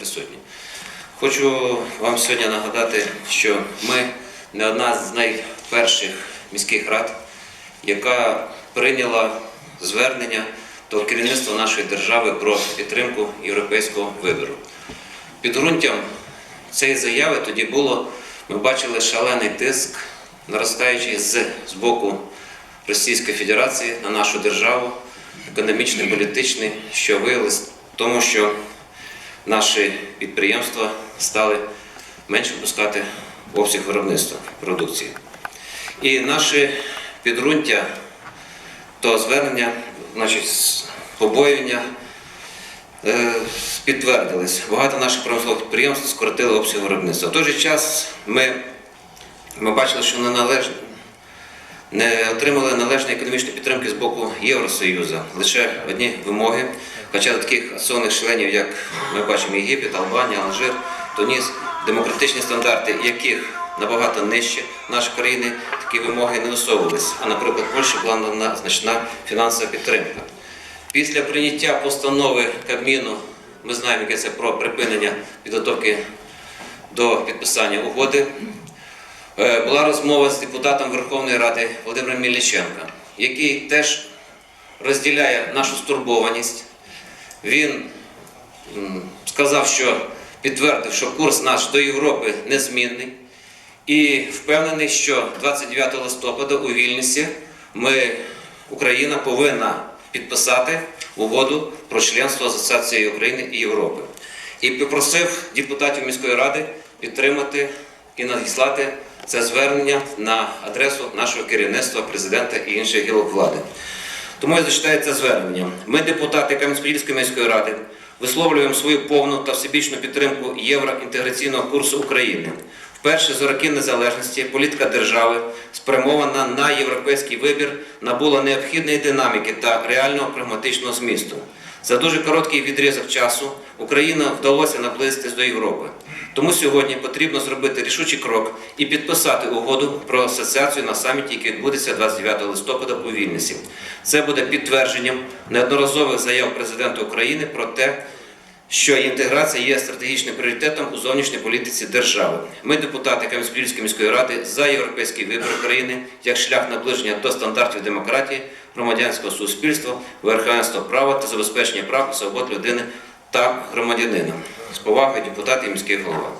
присутні. Хочу вам сьогодні нагадати, що ми не одна з найперших міських рад, яка прийняла звернення до керівництва нашої держави про підтримку європейського вибору. Підґрунтям цієї заяви тоді було, ми бачили шалений тиск, наростаючий з, з боку Російської Федерації на нашу державу, економічний, політичний, що виявилось тому, що наші підприємства стали менше випускати обсяг виробництва продукції. І наші підґрунтя того звернення, значить, побоювання е, підтвердились. Багато наших промислових підприємств скоротили обсяг виробництва. В той же час ми, ми бачили, що не належно не отримали належної економічної підтримки з боку Євросоюзу. Лише одні вимоги. Хоча до таких асонних членів, як ми бачимо, Єгипет, Албанія, Алжир, Туніс, демократичні стандарти, яких набагато нижче нашої країни, такі вимоги не висовувалися. А, наприклад, Польщі була надана значна фінансова підтримка. Після прийняття постанови Кабміну, ми знаємо, яке це про припинення підготовки до підписання угоди. Е, Була розмова з депутатом Верховної Ради Володимиром Міліченко, який теж розділяє нашу стурбованість. Він сказав, що підтвердив, що курс наш до Європи незмінний, і впевнений, що 29 листопада у Вільнюсі ми, Україна повинна підписати угоду про членство Асоціації України і Європи. І попросив депутатів міської ради підтримати і надіслати це звернення на адресу нашого керівництва, президента і інших гілок влади. Тому я зачитаю це звернення. Ми, депутати Кам'янець-Подільської міської ради, висловлюємо свою повну та всебічну підтримку євроінтеграційного курсу України. Вперше за роки незалежності політика держави, спрямована на європейський вибір, набула необхідної динаміки та реального прагматичного змісту. За дуже короткий відрізок часу Україна вдалося наблизитись до Європи. Тому сьогодні потрібно зробити рішучий крок і підписати угоду про асоціацію на саміті, який відбудеться 29 листопада у Вільнюсі. Це буде підтвердженням неодноразових заяв президента України про те, що інтеграція є стратегічним пріоритетом у зовнішній політиці держави. Ми, депутати Кам'янець-Подільської міської ради, за європейський вибір України як шлях наближення до стандартів демократії, громадянського суспільства, верховенства права та забезпечення прав і свобод людини та громадянина. З повагою депутати і міський голова.